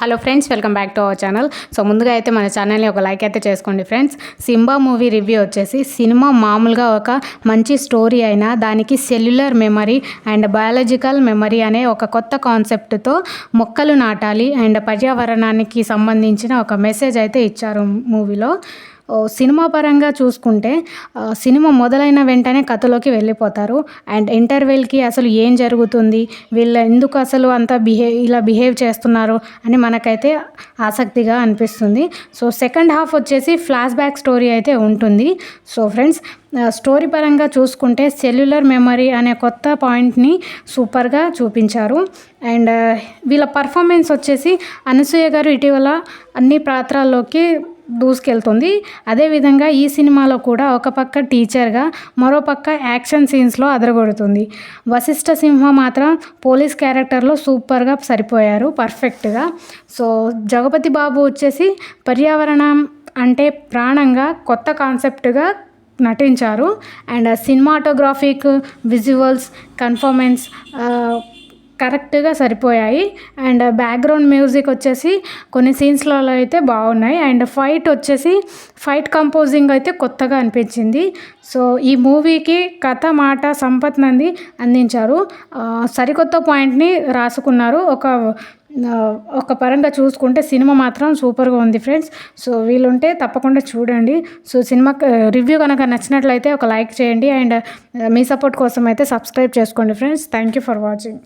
Hello friends welcome back to our channel so ముందుగా అయితే మన ఛానల్ని ఒక లైక్ అయితే చేసుకోండి ఫ్రెండ్స్ సింబా మూవీ రివ్యూ వచ్చేసి సినిమా మామూలుగా ఒక మంచి స్టోరీ అయినా దానికి cellular memory and biological memory అనే ఒక కొత్త కాన్సెప్ట్తో మొక్కలు నాటాలి అండ్ పర్యావరణానికి సంబంధించిన ఒక మెసేజ్ అయితే ఇచ్చారు మూవీలో సినిమా పరంగా చూసుకుంటే సినిమా మొదలైన వెంటనే కథలోకి వెళ్ళిపోతారు. అండ్ ఇంటర్వెల్కి అసలు ఏం జరుగుతుంది? వీళ్ళు ఎందుకు అసలు అంత బిహేవ్ ఇలా బిహేవ్ చేస్తున్నారు అని మనకైతే ఆసక్తిగా అనిపిస్తుంది. సో సెకండ్ హాఫ్ వచ్చేసి ఫ్లాష్ బ్యాక్ స్టోరీ అయితే ఉంటుంది. సో ఫ్రెండ్స్ స్టోరీ పరంగా చూసుకుంటే సెల్యులర్ మెమరీ అనే కొత్త పాయింట్ని సూపర్గా చూపించారు. అండ్ వీళ్ళ పర్ఫార్మెన్స్ వచ్చేసి అనసూయ గారు ఇటీవల అన్ని పాత్రల్లోకి దూసుకెళ్తుంది. అదేవిధంగా ఈ సినిమాలో కూడా ఒక పక్క టీచర్గా మరో పక్క యాక్షన్ సీన్స్లో అదరగొడుతుంది. వశిష్ఠ సింహ మాత్రం పోలీస్ క్యారెక్టర్లో సూపర్గా సరిపోయారు పర్ఫెక్ట్గా. సో జగపతి బాబు వచ్చేసి పర్యావరణం అంటే ప్రాణంగా కొత్త కాన్సెప్ట్గా నటించారు. అండ్ సినిమాటోగ్రాఫిక్ విజువల్స్ కన్ఫర్మెన్స్ కరెక్ట్గా సరిపోయాయి. అండ్ బ్యాక్గ్రౌండ్ మ్యూజిక్ వచ్చేసి కొన్ని సీన్స్లలో అయితే బాగున్నాయి. అండ్ ఫైట్ వచ్చేసి ఫైట్ కంపోజింగ్ అయితే కొత్తగా అనిపించింది. సో ఈ మూవీకి కథ మాట సంపత్ నంది అందించారు. సరికొత్త పాయింట్ని రాసుకున్నారు. ఒక ఒక పరంగా చూసుకుంటే సినిమా మాత్రం సూపర్గా ఉంది ఫ్రెండ్స్. సో వీలుంటే తప్పకుండా చూడండి. సో సినిమా రివ్యూ కనుక నచ్చినట్లయితే ఒక లైక్ చేయండి. అండ్ మీ సపోర్ట్ కోసం అయితే సబ్స్క్రైబ్ చేసుకోండి friends. Thank you for watching.